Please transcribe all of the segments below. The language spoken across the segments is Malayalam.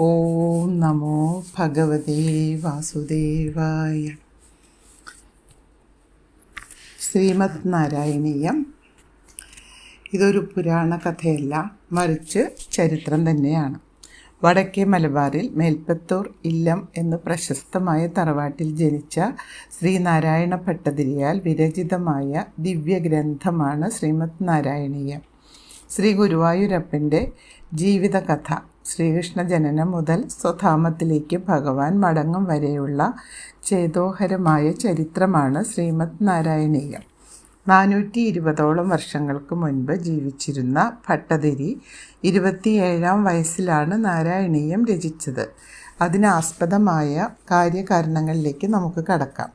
ഓം നമോ ഭഗവതേ വാസുദേവായ. ശ്രീമദ് നാരായണീയം ഇതൊരു പുരാണ കഥയല്ല മറിച്ച് ചരിത്രം തന്നെയാണ്. വടക്കേ മലബാറിൽ മേൽപ്പത്തൂർ ഇല്ലം എന്ന് പ്രശസ്തമായ തറവാട്ടിൽ ജനിച്ച ശ്രീനാരായണ ഭട്ടതിരിയാൽ വിരചിതമായ ദിവ്യഗ്രന്ഥമാണ് ശ്രീമദ് നാരായണീയം ശ്രീ ഗുരുവായൂരപ്പന്റെ ജീവിതകഥ. ശ്രീകൃഷ്ണ ജനനം മുതൽ സ്വധാമത്തിലേക്ക് ഭഗവാൻ മടങ്ങും വരെയുള്ള ചേതോഹരമായ ചരിത്രമാണ് ശ്രീമദ് നാരായണീയം. നാനൂറ്റി ഇരുപതോളം വർഷങ്ങൾക്ക് മുൻപ് ജീവിച്ചിരുന്ന ഭട്ടതിരി ഇരുപത്തിയേഴാം വയസ്സിലാണ് നാരായണീയം രചിച്ചത്. അതിനാസ്പദമായ കാര്യകാരണങ്ങളിലേക്ക് നമുക്ക് കടക്കാം.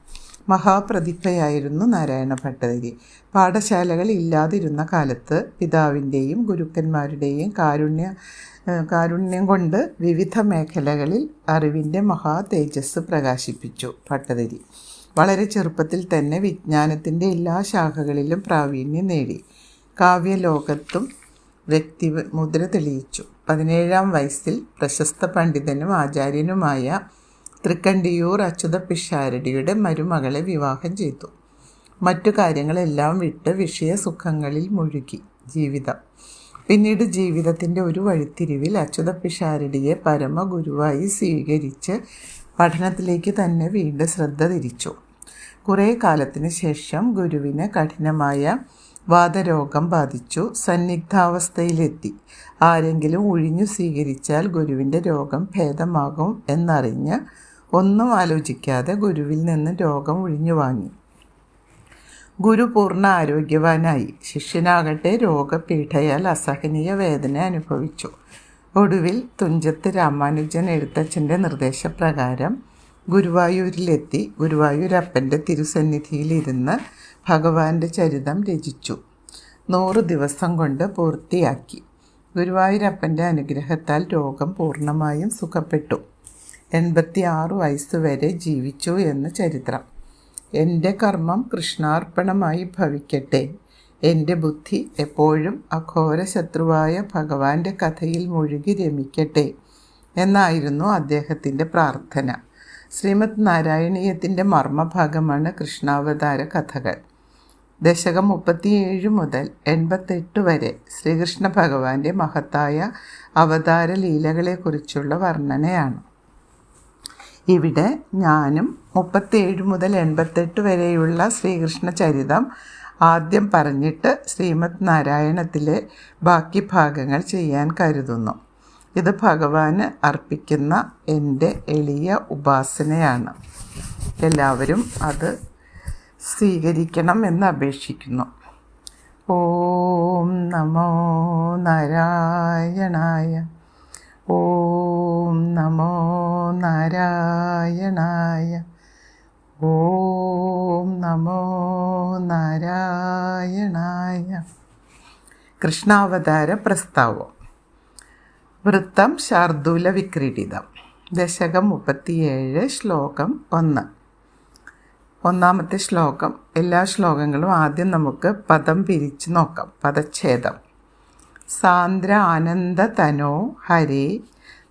മഹാപ്രതിഭയായിരുന്നു നാരായണ ഭട്ടതിരി. പാഠശാലകൾ ഇല്ലാതിരുന്ന കാലത്ത് പിതാവിന്റെയും ഗുരുക്കന്മാരുടെയും കാരുണ്യ കാരുണ്യം കൊണ്ട് വിവിധ മേഖലകളിൽ അറിവിന്റെ മഹാ തേജസ് പ്രകാശിപ്പിച്ചു ഭട്ടതിരി. വളരെ ചെറുപ്പത്തിൽ തന്നെ വിജ്ഞാനത്തിന്റെ എല്ലാ ശാഖകളിലും പ്രാവീണ്യം നേടി. കാവ്യലോകത്തും വ്യക്തി മുദ്ര തെളിയിച്ചു. പതിനേഴാം വയസ്സിൽ പ്രശസ്ത പണ്ഡിതനും ആചാര്യനുമായ തൃക്കണ്ടിയൂർ അച്യുത പിഷാരടിയുടെ മരുമകളെ വിവാഹം ചെയ്തു. മറ്റു കാര്യങ്ങളെല്ലാം വിട്ട് വിഷയസുഖങ്ങളിൽ മുഴുകി ജീവിതം. പിന്നീട് ജീവിതത്തിന്റെ ഒരു വഴിത്തിരിവിൽ അച്യുത പിഷാരടിയെ പരമഗുരുവായി സ്വീകരിച്ച് പഠനത്തിലേക്ക് തന്നെ വീണ്ടും ശ്രദ്ധ തിരിച്ചു. കുറേ കാലത്തിന് ശേഷം ഗുരുവിന് കഠിനമായ വാതരോഗം ബാധിച്ചു. സന്നിഗ്ധാവസ്ഥയിലെത്തി. ആരെങ്കിലും ഒഴിഞ്ഞു സ്വീകരിച്ചാൽ ഗുരുവിന്റെ രോഗം ഭേദമാകും എന്നറിഞ്ഞ് ഒന്നും ആലോചിക്കാതെ ഗുരുവിൽ നിന്ന് രോഗം ഒഴിഞ്ഞു വാങ്ങി ഗുരു പൂർണ ആരോഗ്യവാനായി. ശിഷ്യനാകട്ടെ രോഗപീഠയാൽ അസഹനീയ വേദന അനുഭവിച്ചു. ഒടുവിൽ തുഞ്ചത്ത് രാമാനുജൻ എഴുത്തച്ഛന്റെ നിർദ്ദേശപ്രകാരം ഗുരുവായൂരിലെത്തി ഗുരുവായൂരപ്പന്റെ തിരുസന്നിധിയിലിരുന്ന് ഭഗവാന്റെ ചരിതം രചിച്ചു. നൂറ് ദിവസം കൊണ്ട് പൂർത്തിയാക്കി. ഗുരുവായൂരപ്പന്റെ അനുഗ്രഹത്താൽ രോഗം പൂർണമായും സുഖപ്പെട്ടു. എൺപത്തി ആറ് വയസ്സുവരെ ജീവിച്ചു എന്ന് ചരിത്രം. എന്റെ കർമ്മം കൃഷ്ണാർപ്പണമായി ഭവിക്കട്ടെ. എന്റെ ബുദ്ധി എപ്പോഴും അഘോര ശത്രുവായ ഭഗവാന്റെ കഥയിൽ മുഴുകി രമിക്കട്ടെ എന്നായിരുന്നു അദ്ദേഹത്തിന്റെ പ്രാർത്ഥന. ശ്രീമദ് നാരായണീയത്തിന്റെ മർമ്മഭാഗമാണ് കൃഷ്ണാവതാര കഥകൾ. ദശകം മുപ്പത്തിയേഴ് മുതൽ എൺപത്തെട്ട് വരെ ശ്രീകൃഷ്ണ ഭഗവാന്റെ മഹത്തായ അവതാര ലീലകളെക്കുറിച്ചുള്ള വർണനയാണ്. ഇവിടെ ഞാനും മുപ്പത്തിയേഴ് മുതൽ എൺപത്തെട്ട് വരെയുള്ള ശ്രീകൃഷ്ണ ചരിതം ആദ്യം പറഞ്ഞിട്ട് ശ്രീമദ് നാരായണത്തിലെ ബാക്കി ഭാഗങ്ങൾ ചെയ്യാൻ കരുതുന്നു. ഇത് ഭഗവാന് അർപ്പിക്കുന്ന എന്റെ എളിയ ഉപാസനയാണ്. എല്ലാവരും അത് സ്വീകരിക്കണം എന്ന് അപേക്ഷിക്കുന്നു. ഓം നമോ നാരായണായ ഓം നമോ നാരായണായ. ഓം നമോ നാരായണായ. കൃഷ്ണാവതാര പ്രസ്താവം. വൃത്തം ശാർദൂല വിക്രീഡിതം. ദശകം മുപ്പത്തിയേഴ് ശ്ലോകം ഒന്ന്. ഒന്നാമത്തെ ശ്ലോകം. എല്ലാ ശ്ലോകങ്ങളും ആദ്യം നമുക്ക് പദം പിരിച്ച് നോക്കാം. പദച്ഛേദം. സാന്ദ്ര ആനന്ദ തനോ ഹരേ.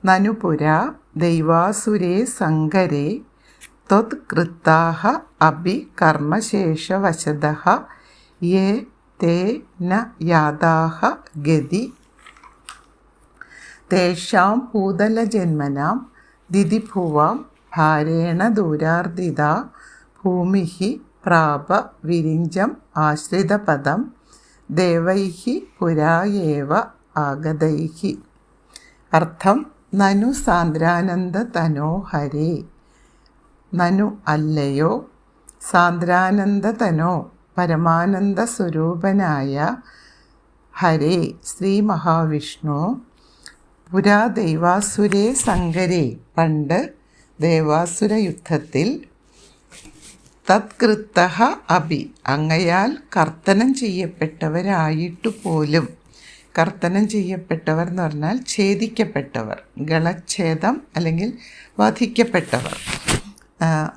നനുപുര ദൈവാസുരേ സങ്കരേ. ത്വത്കൃത്താഹ അഭി കർമ്മശേഷവശത യേ തേ ന യാതാഹ ഗതി. തേഷാം ഭൂതലജന്മനാം ദിതിഭുവാം ഭാരേണ ദൂരാർദിത ഭൂമി പ്രാപ വിരിഞ്ചം ആശ്രിതപദം. ദേവൈ പുരായേവ ആഗതൈഹി. അർത്ഥം നനു സാന്ദ്രാനന്ദ തനോഹരേ നനു അല്ലയോ സാന്ദ്രാനന്ദ തനോ പരമാനന്ദ സ്വരൂപനായ ഹരേ ശ്രീ മഹാവിഷ്ണു. പുരാ ദൈവാസുരേ സങ്കരേ പണ്ട് ദേവാസുര യുദ്ധത്തിൽ തത്കൃത്ത അഭി. അങ്ങയാൽ കർത്തനം ചെയ്യപ്പെട്ടവരായിട്ടു പോലും. കർത്തനം ചെയ്യപ്പെട്ടവർ എന്ന് പറഞ്ഞാൽ ഛേദിക്കപ്പെട്ടവർ ഗളച്ഛേദം അല്ലെങ്കിൽ വധിക്കപ്പെട്ടവർ.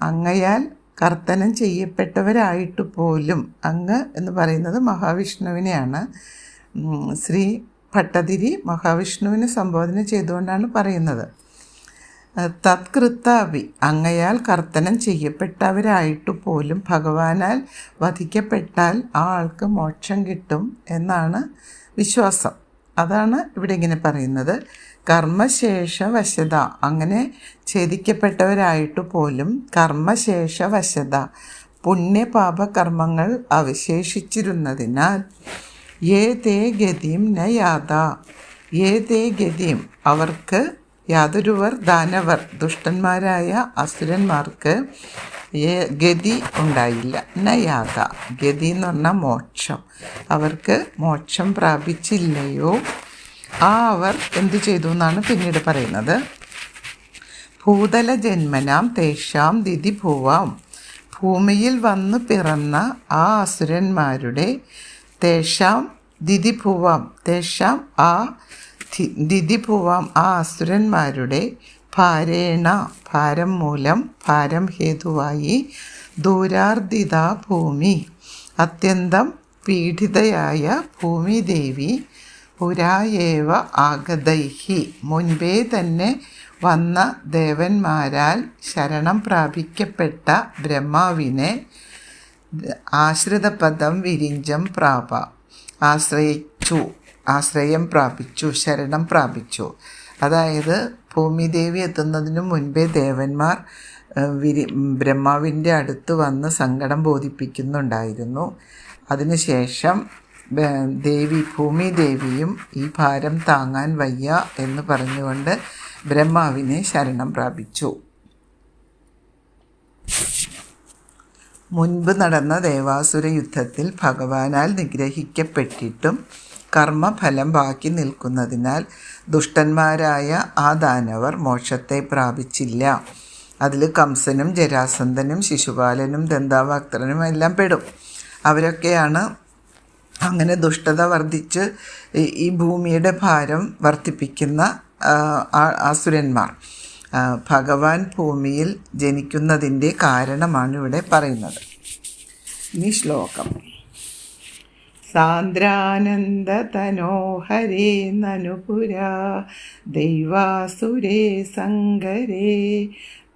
അങ്ങയാൽ കർത്തനം ചെയ്യപ്പെട്ടവരായിട്ട് പോലും. അങ്ങ് എന്ന് പറയുന്നത് മഹാവിഷ്ണുവിനെയാണ്. ശ്രീ ഭട്ടതിരി മഹാവിഷ്ണുവിനെ സംബോധന ചെയ്തുകൊണ്ടാണ് പറയുന്നത്. തത്കൃത്താവി. അങ്ങയാൽ കർത്തനം ചെയ്യപ്പെട്ടവരായിട്ടു പോലും ഭഗവാനാൽ വധിക്കപ്പെട്ടാൽ ആ ആൾക്ക് മോക്ഷം കിട്ടും എന്നാണ് വിശ്വാസം. അതാണ് ഇവിടെ ഇങ്ങനെ പറയുന്നത്. കർമ്മശേഷ വശത അങ്ങനെ ഛേദിക്കപ്പെട്ടവരായിട്ടു പോലും കർമ്മശേഷ വശത പുണ്യപാപകർമ്മങ്ങൾ അവശേഷിച്ചിരുന്നതിനാൽ ഏതേ ഗതിയും നയാത ഏതേ ഗതിയും അവർക്ക് യാതൊരുവർ ദാനവർ ദുഷ്ടന്മാരായ അസുരന്മാർക്ക് ഗതി ഉണ്ടായില്ല. ന യാത. ഗതി എന്ന് പറഞ്ഞാൽ മോക്ഷം. അവർക്ക് മോക്ഷം പ്രാപിച്ചില്ലയോ? ആ അവർ എന്തു ചെയ്തു എന്നാണ് പിന്നീട് പറയുന്നത്. ഭൂതല ജന്മനാം തേഷാം ദിതി ഭൂവാം. ഭൂമിയിൽ വന്നു പിറന്ന ആ അസുരന്മാരുടെ തേഷാം ദിതി ഭൂവാം. തേഷാം ആ ദിതി ഭൂവാം ആ അസുരന്മാരുടെ ഭാരേണ ഭാരം മൂലം ഭാരം ഹേതുവായി ദൂരാർദിത ഭൂമി. അത്യന്തം പീഡിതയായ ഭൂമിദേവി പുരായേവ ആഗതൈഹി. മുൻപേ തന്നെ വന്ന ദേവന്മാരാൽ ശരണം പ്രാപിക്കപ്പെട്ട ബ്രഹ്മാവിനെ ആശ്രിതപദം വിരിഞ്ചം പ്രാപ ആശ്രയിച്ചു. ആശ്രയം പ്രാപിച്ചു ശരണം പ്രാപിച്ചു. അതായത് ഭൂമിദേവി എത്തുന്നതിനു മുൻപേ ദേവന്മാർ വിരി ബ്രഹ്മാവിന്റെ അടുത്ത് വന്ന് സങ്കടം ബോധിപ്പിക്കുന്നുണ്ടായിരുന്നു. അതിനുശേഷം ദേവി ദേവി ഭൂമിദേവിയും ഈ ഭാരം താങ്ങാൻ വയ്യ എന്ന് പറഞ്ഞുകൊണ്ട് ബ്രഹ്മാവിനെ ശരണം പ്രാപിച്ചു. മുൻപ് നടന്ന ദേവാസുര യുദ്ധത്തിൽ ഭഗവാനാൽ നിഗ്രഹിക്കപ്പെട്ടിട്ടും കർമ്മഫലം ബാക്കി നിൽക്കുന്നതിനാൽ ദുഷ്ടന്മാരായ ആ ദാനവർ മോക്ഷത്തെ പ്രാപിച്ചില്ല. അതിൽ കംസനും ജരാസന്ധനും ശിശുപാലനും ദന്താവാക്തനും എല്ലാം പെടും. അവരൊക്കെയാണ് അങ്ങനെ ദുഷ്ടത വർദ്ധിച്ച് ഈ- ഈ ഭൂമിയുടെ ഭാരം വർദ്ധിപ്പിക്കുന്ന അസുരന്മാർ. ഭഗവാൻ ഭൂമിയിൽ ജനിക്കുന്നതിന്റെ കാരണമാണ് ഇവിടെ പറയുന്നത്. ഇനി ശ്ലോകം. സാന്ദ്രാനന്ദതനോഹരേ നനുപുരാ ദൈവാസുരേ സങ്കരേ.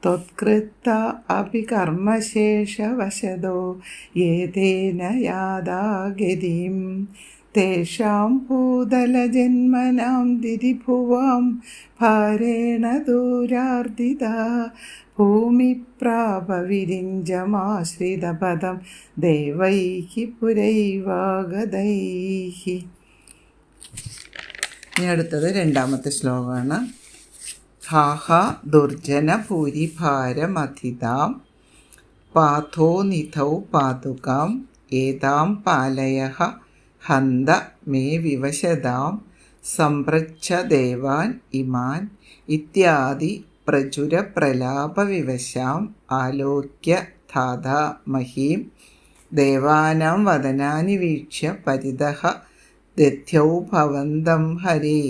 ത്വത്കൃത്ത അപി കർമ്മശേഷവശതോ ഏതേന യാതാ ഗതിം തേഷാം ഭൂതലജന്മനാം ദിരിഭുവാം ഭാരേണ ദൂരാർദിത ഭൂമിപ്രാപവിരിഞ്ചമാശ്രിതപദം ദേവൈः പുരൈവാഗതൈः ഇനി അടുത്തത് രണ്ടാമത്തെ ശ്ലോകമാണ്. ഹാഹ ദുർജന ഭൂരിഭാരമധിതാം പാഥോ നിധൗ പാതുകാം ഏതാം പാലയ ഹന്ത മേ വിവശതാം സംപ്രച്ഛ ദേവാൻ ഇമാൻ ഇത്യാദി പ്രചുര പ്രലാപവിവശാം ആലോക്യ ധാതാ മഹീം ദേവാനാം വദനാനി വീക്ഷ്യ പരിതഹ ദധ്യൗ ഭവന്തം ഹരി.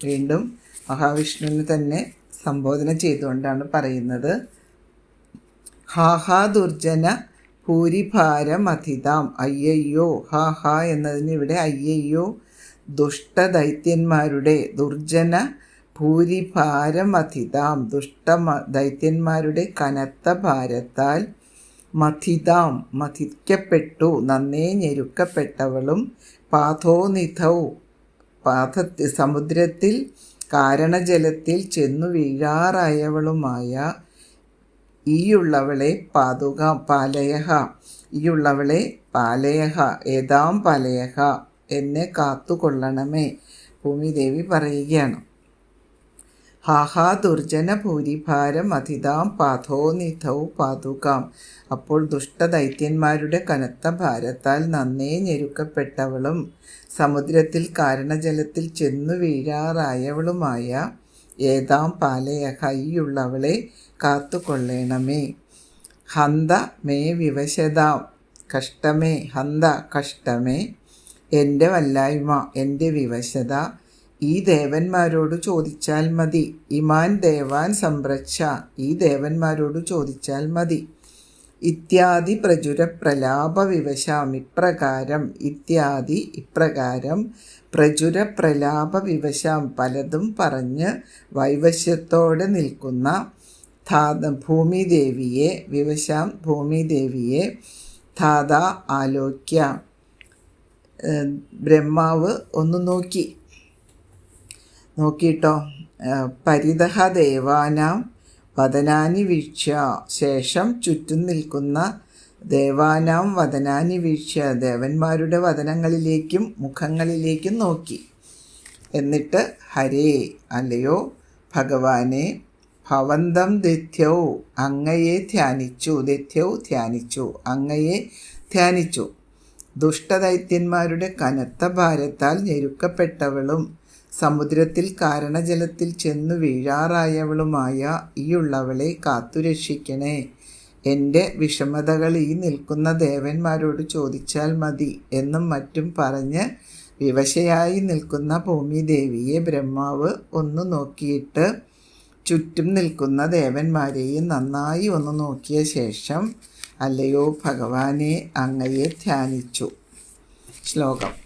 വീണ്ടും മഹാവിഷ്ണുവിന് തന്നെ സംബോധന ചെയ്തുകൊണ്ടാണ് പറയുന്നത്. ഹാഹാ ദുർജന ഭൂരിഭാരമധിതാം. അയ്യയ്യോ ഹാ ഹാ എന്നതിന് ഇവിടെ അയ്യയ്യോ ദുഷ്ടദൈത്യന്മാരുടെ ദുർജന ഭൂരിഭാരമധിതാം. ദുഷ്ട ദൈത്യന്മാരുടെ കനത്ത ഭാരത്താൽ മഥിതാം മഥിക്കപ്പെട്ടു നന്നേ ഞെരുക്കപ്പെട്ടവളും പാഥോനിധൗ പാഥ സമുദ്രത്തിൽ കാരണജലത്തിൽ ചെന്നു വീഴാറായവളുമായ ഈയുള്ളവളെ പാതുക പാലയഹ. ഈയുള്ളവളെ പാലയഹ. ഏതാം പാലയഹ? എന്നെ കാത്തുകൊള്ളണമേ. ഭൂമിദേവി പറയുകയാണ്. ഹാഹാ ദുർജന ഭൂരിഭാരം അതിതാം പാഥോ നിധൗ പാതുകാം. അപ്പോൾ ദുഷ്ടദൈത്യന്മാരുടെ കനത്ത ഭാരത്താൽ നന്നേ ഞെരുക്കപ്പെട്ടവളും സമുദ്രത്തിൽ കാരണജലത്തിൽ ചെന്നു വീഴാറായവളുമായ ഏതാം പാലയഹയ്യുള്ളവളെ കാത്തുകൊള്ളണമേ. ഹന്ത മേ വിവശതാം. കഷ്ടമേ ഹന്ത കഷ്ടമേ. എന്റെ വല്ലായ്മ എന്റെ വിവശത. ഈ ദേവന്മാരോട് ചോദിച്ചാൽ മതി. ഇമാൻ ദേവാൻ സംരക്ഷ. ഈ ദേവന്മാരോട് ചോദിച്ചാൽ മതി. ഇത്യാദി പ്രചുര പ്രലാപ വിവശാം. ഇപ്രകാരം ഇത്യാദി ഇപ്രകാരം പ്രചുര പ്രലാപ വിവശാം. പലതും പറഞ്ഞ് വൈവശ്യത്തോടെ നിൽക്കുന്ന ധാത ഭൂമിദേവിയെ വിവശാം ഭൂമിദേവിയെ ധാത ആലോക്യ. ബ്രഹ്മാവ് ഒന്ന് നോക്കി. നോക്കിയിട്ടോ പരിതഹ ദേവാനാം വദനാനി വീക്ഷ ശേഷം ചുറ്റും നിൽക്കുന്ന ദേവാനാം വദനാനി വീക്ഷ ദേവന്മാരുടെ വദനങ്ങളിലേക്കും മുഖങ്ങളിലേക്കും നോക്കി. എന്നിട്ട് ഹരേ അല്ലയോ ഭഗവാനെ ഭവന്തം ദത്യൗ അങ്ങയെ ധ്യാനിച്ചു ദത്യൗ ധ്യാനിച്ചു അങ്ങയെ ധ്യാനിച്ചു. ദുഷ്ടദൈത്യന്മാരുടെ കനത്ത ഭാരത്താൽ ഞെരുക്കപ്പെട്ടവളും സമുദ്രത്തിൽ കാരണജലത്തിൽ ചെന്നു വീഴാറായവളുമായ ഈയുള്ളവളെ കാത്തുരക്ഷിക്കണേ. എന്റെ വിഷമതകൾ ഈ നിൽക്കുന്ന ദേവന്മാരോട് ചോദിച്ചാൽ മതി എന്നും മറ്റും പറഞ്ഞ് വിവശയായി നിൽക്കുന്ന ഭൂമിദേവിയെ ബ്രഹ്മാവ് ഒന്ന് നോക്കിയിട്ട് ചുറ്റും നിൽക്കുന്ന ദേവന്മാരെയും നന്നായി ഒന്ന് നോക്കിയ ശേഷം അല്ലയോ ഭഗവാനെ അങ്ങയെ ധ്യാനിച്ചു. ശ്ലോകം.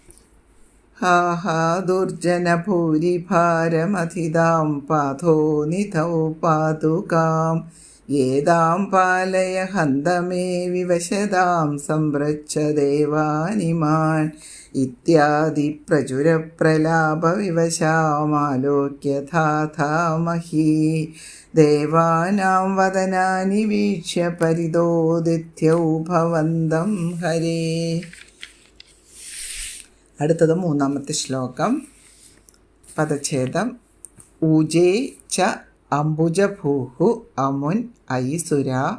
ഹാ ഹാ ദുർജനഭൂരിഭാരമധിതാം പാഥോ നിധൗ പാതുകാം. ഏതാം പാലയ ഹന്തമേ വിവശതാം സംരക്ഷ ദേവാനിമാൻ. ഇത്യാദി പ്രചുരപ്രലാപവിവശാമാലോക്യഥാഥാമഹീ ദേവാനാം വദനാനി വീക്ഷ്യ പരിതോദിത്യൗ ഭവന്തം ഹരേ. അടുത്തത് മൂന്നാമത്തെ ശ്ലോകം. പദച്ഛേദം. ഊജേ ച അംബുജഭൂഹു അമുൻ ഐസുര.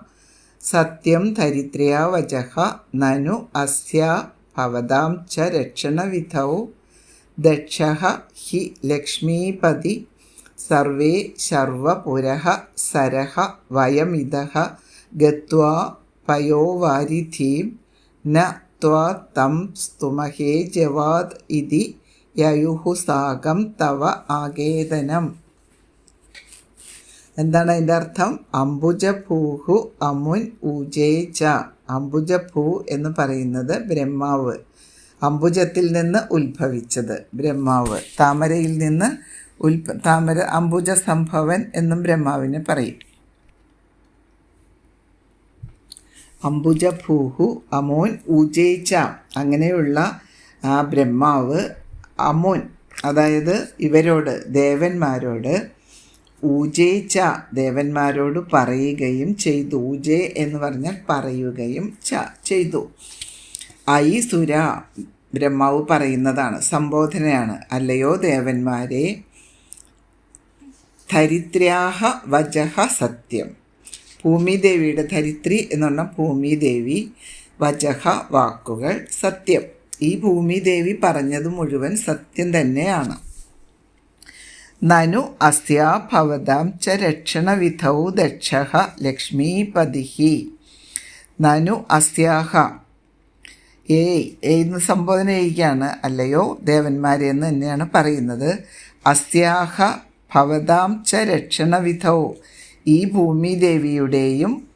സത്യം ധരിത്ര്യാ വചഃ നനു അസ്യ ഭവതാം ച രക്ഷണവിധൗ. ദക്ഷ ഹി ലക്ഷ്മീപതി. സർവേ ശർവപുരഃ സരഃ വയമിതഃ. ഗത്വാ പയോവാരിധീം. ന ത്വാ തം സ്തുമഹേ ജവാദ് ഇതി. യയുഹു സാകം തവ ആകേതനം എന്താണ് അതിന്റെ അർത്ഥം? അംബുജഭൂഹു അമുൻ ഉജേച അംബുജഭൂ എന്ന് പറയുന്നത് ബ്രഹ്മാവ് അംബുജത്തിൽ നിന്ന് ഉത്ഭവിച്ചത് ബ്രഹ്മാവ് താമരയിൽ നിന്ന് ഉൽപ താമര അംബുജ സംഭവൻ എന്നും ബ്രഹ്മാവിനെ പറയും. അംബുജഭൂഹു അമോൻ ഉജയിച്ച അങ്ങനെയുള്ള ആ ബ്രഹ്മാവ് അമോൻ അതായത് ഇവരോട് ദേവന്മാരോട് ഊജേച്ച ദേവന്മാരോട് പറയുകയും ചെയ്തു. ഊജേ എന്ന് പറഞ്ഞാൽ പറയുകയും ച ചെയ്തു. ഐ സുര ബ്രഹ്മാവ് പറയുന്നതാണ് സംബോധനയാണ്. അല്ലയോ ദേവന്മാരെ ധരിത്ര്യാഹ വജഹ സത്യം. ഭൂമിദേവിയുടെ ധരിത്രി എന്ന് പറഞ്ഞാൽ ഭൂമിദേവി വജഹ വാക്കുകൾ സത്യം. ഈ ഭൂമിദേവി പറഞ്ഞത് മുഴുവൻ സത്യം തന്നെയാണ്. നനു അസ്യാ ഭവതാം ച രക്ഷണവിധൗ ദക്ഷ ലക്ഷ്മീപതി. നനു അസ്യാഹ. ഏയ് എന്ന് സംബോധന ചെയ്യുകയാണ് അല്ലയോ? ദേവന്മാരെ എന്ന് തന്നെയാണ് പറയുന്നത്. അസ്യാഹ ഭവതാം ച രക്ഷണവിധൗ. ഈ ഭൂമിദേവിയുടെയും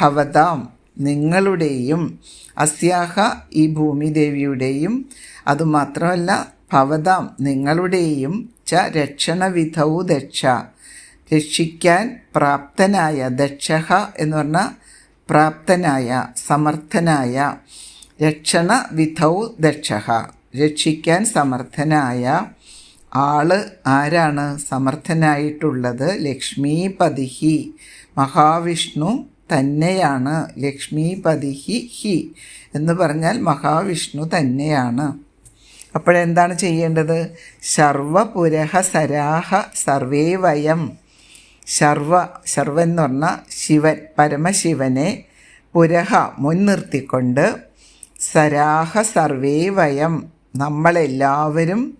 ഭവതാം നിങ്ങളുടെയും അസ്യാഹ ഈ ഭൂമിദേവിയുടെയും അതുമാത്രമല്ല ഭവതാം നിങ്ങളുടെയും ച രക്ഷണവിധൗ ദക്ഷ. രക്ഷിക്കാൻ പ്രാപ്തനായ ദക്ഷ എന്ന് പറഞ്ഞാൽ പ്രാപ്തനായ സമർത്ഥനായ രക്ഷണ ദക്ഷ രക്ഷിക്കാൻ സമർത്ഥനായ ആൾ ആരാണ്? സമർത്ഥനായിട്ടുള്ളത് ലക്ഷ്മീപതിഹി. മഹാവിഷ്ണു തന്നെയാണ് ലക്ഷ്മീപതിഹി ഹി എന്ന് പറഞ്ഞാൽ മഹാവിഷ്ണു തന്നെയാണ്. അപ്പോഴെന്താണ് ചെയ്യേണ്ടത്? സർവപുരഹ സരാഹ സർവേ വയം. ശർവ ശർവ എന്ന് പറഞ്ഞാൽ ശിവൻ പരമശിവനെ പുരഹ മുൻനിർത്തിക്കൊണ്ട് സരാഹ സർവേ വയം. നമ്മളെല്ലാവരും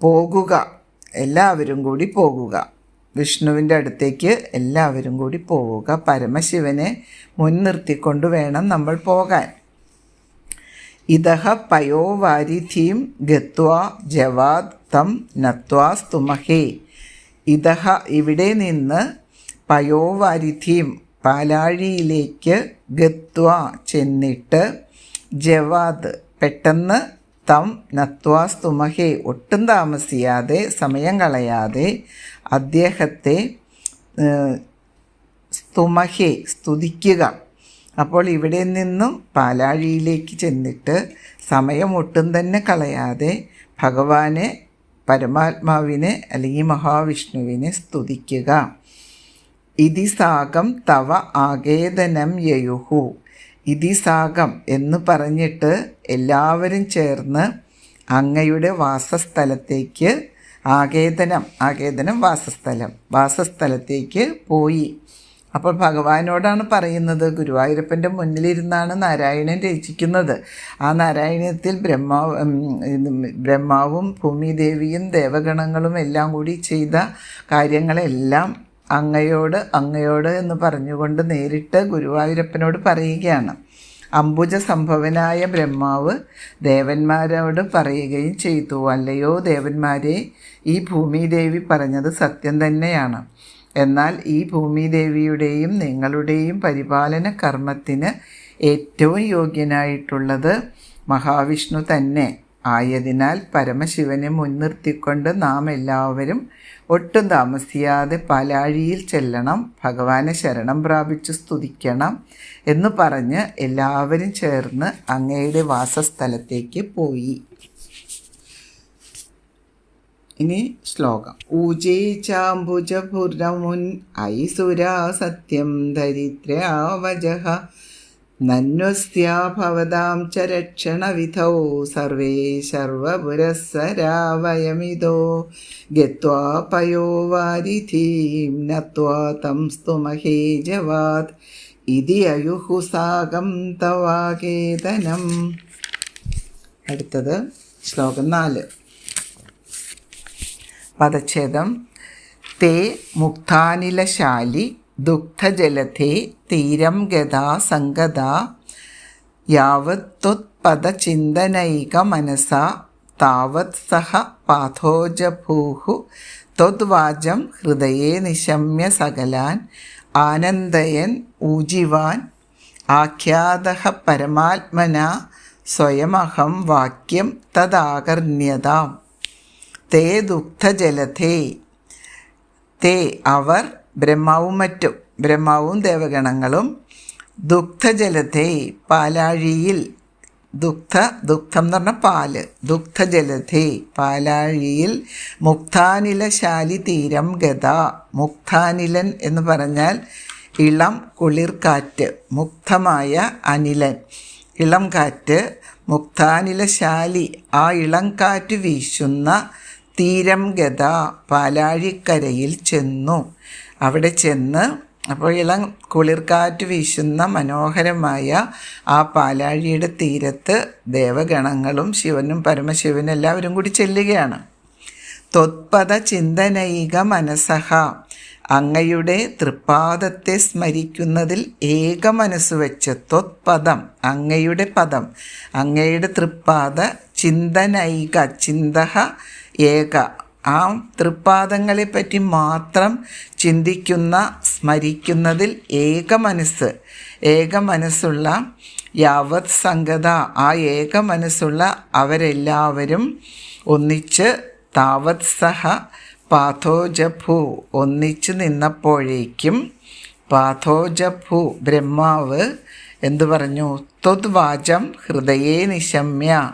പോകുക എല്ലാവരും കൂടി പോകുക. വിഷ്ണുവിന്റെ അടുത്തേക്ക് എല്ലാവരും കൂടി പോവുക. പരമശിവനെ മുൻനിർത്തിക്കൊണ്ട് വേണം നമ്മൾ പോകാൻ. ഇതഹ പയോവാരിധിം ഗത്വാ ജവാദ് തം നത്വാ സ്തുമഹേ. ഇതഹ ഇവിടെ നിന്ന് പയോവാരിധിം പാലാഴിയിലേക്ക് ഗത്വ ചെന്നിട്ട് ജവാദ് പെട്ടെന്ന് തം നത്വാ സ്തുമഹേ ഒട്ടും താമസിയാതെ സമയം കളയാതെ അദ്ദേഹത്തെ സ്തുമഹേ സ്തുതിക്കുക. അപ്പോൾ ഇവിടെ നിന്നും പാലാഴിയിലേക്ക് ചെന്നിട്ട് സമയം ഒട്ടും തന്നെ കളയാതെ ഭഗവാനെ പരമാത്മാവിനെ അല്ലെങ്കിൽ മഹാവിഷ്ണുവിനെ സ്തുതിക്കുക. ഇതിസാകം തവ ആകേതനം യയുഹു. ഇതിസാകം എന്ന് പറഞ്ഞിട്ട് എല്ലാവരും ചേർന്ന് അങ്ങയുടെ വാസസ്ഥലത്തേക്ക് ആകേതനം ആകേതനം വാസസ്ഥലം വാസസ്ഥലത്തേക്ക് പോയി. അപ്പോൾ ഭഗവാനോടാണ് പറയുന്നത് ഗുരുവായൂരപ്പന്റെ മുന്നിലിരുന്നാണ് നാരായണൻ രചിക്കുന്നത്. ആ നാരായണത്തിൽ ബ്രഹ്മാവ് ബ്രഹ്മാവും ഭൂമിദേവിയും ദേവഗണങ്ങളും എല്ലാം കൂടി ചെയ്ത കാര്യങ്ങളെല്ലാം അങ്ങയോട് അങ്ങയോട് എന്ന് പറഞ്ഞുകൊണ്ട് നേരിട്ട് ഗുരുവായൂരപ്പനോട് പറയുകയാണ്. അംബുജ സംഭവനായ ബ്രഹ്മാവ് ദേവന്മാരോട് പറയുകയും ചെയ്തു അല്ലയോ ദേവന്മാരെ ഈ ഭൂമിദേവി പറഞ്ഞത് സത്യം തന്നെയാണ്. എന്നാൽ ഈ ഭൂമിദേവിയുടെയും നിങ്ങളുടെയും പരിപാലന കർമ്മത്തിന് ഏറ്റവും യോഗ്യനായിട്ടുള്ളത് മഹാവിഷ്ണു തന്നെ. ആയതിനാൽ പരമശിവനെ മുൻനിർത്തിക്കൊണ്ട് നാം എല്ലാവരും ഒട്ടും താമസിയാതെ പാലാഴിയിൽ ചെല്ലണം ഭഗവാനെ ശരണം പ്രാപിച്ച് സ്തുതിക്കണം എന്ന് പറഞ്ഞ് എല്ലാവരും ചേർന്ന് അങ്ങയുടെ വാസസ്ഥലത്തേക്ക് പോയി. ഇനി ശ്ലോകം. ഊജേ ചാംബുജപുരമുൻ ഐസുരാ സത്യം ദരിദ്രാവജഹ നന്വസ്ത്യാഭവതാം ച രക്ഷണവിധൗ സർവേ സർവപുരസ്സരാ വയമിതോ ഗത്വാ പയോ വാരിധീം നത്വാ തം സ്തുമഹേജവാത് ഇതി അയുഹു സാഗം തവാകേതനം അടുത്തത് ശ്ലോകം നാല്. പദച്ഛേദം. തേ മുക്താനിലശാലി ദുഗ്ധജലധേ തീരം ഗതാ സംഗതാ യാവത് ത്വത്പദചിന്തനൈക മനസാ താവത് സഹ പാഥോജഭൂഹു ത്വദ്വാചം ഹൃദയേ നിശമ്യ സകലാൻ ആനന്ദയൻ ഊജിവാൻ ആഖ്യാത പരമാത്മന സ്വയമഹം വാക്യം തദാകർണ്യതാം. തേ ദുഗ്ധജലധേ. തേ അവർ ബ്രഹ്മാവും മറ്റും. ബ്രഹ്മാവും ദേവഗണങ്ങളും ദുഗ്ധജലധേ. പാലാഴിയിൽ ദുഗ്ധ ദുഗ്ധം എന്ന് പറഞ്ഞാൽ പാൽ. ദുഗ്ധജലധേ. പാലാഴിയിൽ മുക്താനിലശാലി തീരം ഗത മുക്താനിലൻ എന്ന് പറഞ്ഞാൽ ഇളം കുളിർക്കാറ്റ് മുക്തമായ അനിലൻ. ഇളം കാറ്റ് മുക്താനിലശാലി ആ ഇളം കാറ്റ് വീശുന്ന തീരം ഗത പാലാഴിക്കരയിൽ ചെന്നു. അവിടെ ചെന്ന് അപ്പോൾ ഇളം കുളിർക്കാറ്റ് വീശുന്ന മനോഹരമായ ആ പാലാഴിയുടെ തീരത്ത് ദേവഗണങ്ങളും ശിവനും പരമശിവനും എല്ലാവരും കൂടി ചെല്ലുകയാണ്. തൊത്പഥ ചിന്തനൈക മനസ്സഹ അങ്ങയുടെ തൃപ്പാദത്തെ സ്മരിക്കുന്നതിൽ ഏക മനസ്സ് വെച്ച് ത്വത്പദം അങ്ങയുടെ പദം അങ്ങയുടെ തൃപ്പാദ ചിന്തനൈക ചിന്തഹ ഏക. ആ തൃപ്പാദങ്ങളെപ്പറ്റി മാത്രം ചിന്തിക്കുന്ന സ്മരിക്കുന്നതിൽ ഏക മനസ്സ്. ഏക മനസ്സുള്ള യാവത് സംഗത. ആ ഏക മനസ്സുള്ള അവരെല്ലാവരും ഒന്നിച്ച് താവത് സഹ പാഥോജഭു. ഒന്നിച്ച് നിന്നപ്പോഴേക്കും പാഥോജഭു ബ്രഹ്മാവ് എന്തു പറഞ്ഞു? ത്വദ്വാചം ഹൃദയേ നിശമ്യ.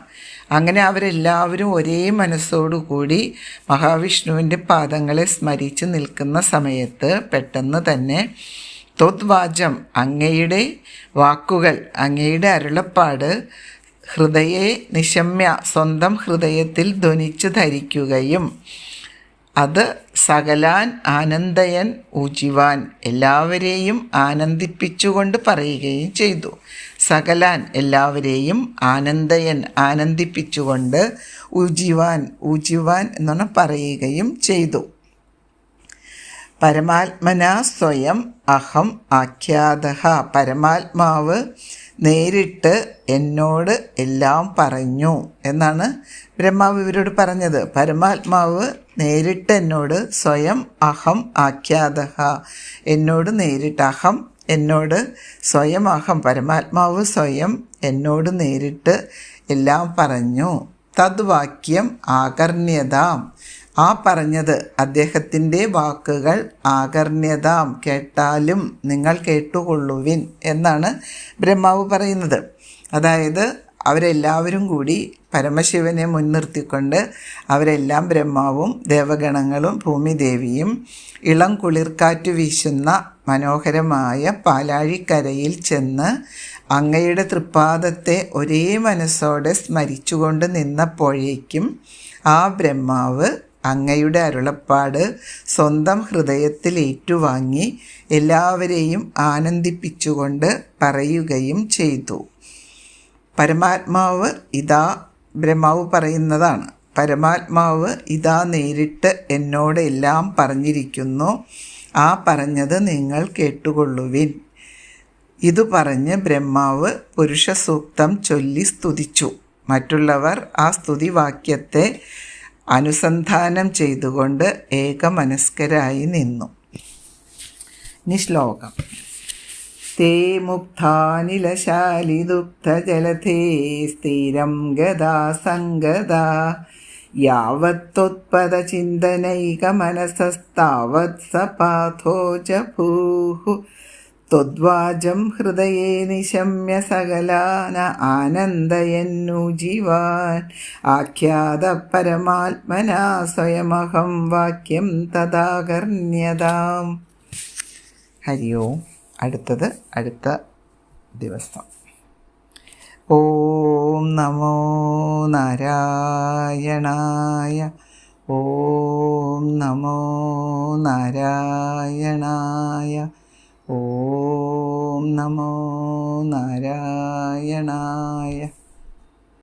അങ്ങനെ അവരെല്ലാവരും ഒരേ മനസ്സോടുകൂടി മഹാവിഷ്ണുവിന്റെ പാദങ്ങളെ സ്മരിച്ച് നിൽക്കുന്ന സമയത്ത് പെട്ടെന്ന് തന്നെ ത്വദ്വാചം അങ്ങയുടെ വാക്കുകൾ അങ്ങയുടെ അരുളപ്പാട് ഹൃദയെ നിശമ്യ സ്വന്തം ഹൃദയത്തിൽ ധ്വനിച്ച് ധരിക്കുകയും അത് സകലാൻ ആനന്ദയൻ ഊജിവാൻ എല്ലാവരെയും ആനന്ദിപ്പിച്ചുകൊണ്ട് പറയുകയും ചെയ്തു. സകലാൻ എല്ലാവരെയും ആനന്ദയൻ ആനന്ദിപ്പിച്ചുകൊണ്ട് ഊജിവാൻ ഊജിവാൻ എന്നാണ് പറയുകയും ചെയ്തു. പരമാത്മന സ്വയം അഹം ആഖ്യാത പരമാത്മാവ് നേരിട്ട് എന്നോട് എല്ലാം പറഞ്ഞു എന്നാണ് ബ്രഹ്മാവ് ഇവരോട് പറഞ്ഞത്. പരമാത്മാവ് നേരിട്ട് എന്നോട് സ്വയം അഹം ആഖ്യാത എന്നോട് നേരിട്ട് അഹം എന്നോട് സ്വയം അഹം പരമാത്മാവ് സ്വയം എന്നോട് നേരിട്ട് എല്ലാം പറഞ്ഞു. തദ്വാക്യം ആകർണ്യതാം. ആ പറഞ്ഞത് അദ്ദേഹത്തിന്റെ വാക്കുകൾ ആകർണ്യതാം. കേട്ടാലും നിങ്ങൾ കേട്ടുകൊള്ളുവിൻ എന്നാണ് ബ്രഹ്മാവ് പറയുന്നത്. അതായത് അവരെല്ലാവരും കൂടി പരമശിവനെ മുൻനിർത്തിക്കൊണ്ട് അവരെല്ലാം ബ്രഹ്മാവും ദേവഗണങ്ങളും ഭൂമിദേവിയും ഇളം കുളിർക്കാറ്റ് വീശുന്ന മനോഹരമായ പാലാഴിക്കരയിൽ ചെന്ന് അങ്ങയുടെ തൃപ്പാദത്തെ ഒരേ മനസ്സോടെ സ്മരിച്ചുകൊണ്ട് നിന്നപ്പോഴേക്കും ആ ബ്രഹ്മാവ് അങ്ങയുടെ അരുളപ്പാട് സ്വന്തം ഹൃദയത്തിൽ ഏറ്റുവാങ്ങി എല്ലാവരെയും ആനന്ദിപ്പിച്ചുകൊണ്ട് പറയുകയും ചെയ്തു. പരമാത്മാവ് ഇതാ ബ്രഹ്മാവ് പറയുന്നതാണ്. പരമാത്മാവ് ഇതാ നേരിട്ട് എന്നോട് എല്ലാം പറഞ്ഞിരിക്കുന്നു. ആ പറഞ്ഞത് നിങ്ങൾ കേട്ടുകൊള്ളുവിൻ. ഇതു പറഞ്ഞ് ബ്രഹ്മാവ് പുരുഷ സൂക്തം ചൊല്ലി സ്തുതിച്ചു. മറ്റുള്ളവർ ആ സ്തുതിവാക്യത്തെ അനുസന്ധാനം ചെയ്തുകൊണ്ട് ഏകമനസ്കരായി നിന്നു. നിശ്ലോകം ते मुग्धानिलशालिदुग्धजलधे स्थिरं गदा सङ्गदा यावत्तुत्पदचिन्तनैकमनसस्तावत् सपाथो च भूः त्वद्वाजं हृदये निशम्य सकलान आनन्दयन्नुजीवान् आख्यातपरमात्मना स्वयमहं वाक्यं तदाकर्ण्यताम् हरि ओम् അടുത്തത് അടുത്ത ദിവസം. ഓം നമോ നാരായണായ ഓം നമോ നാരായണായ ഓം നമോ നാരായണായ.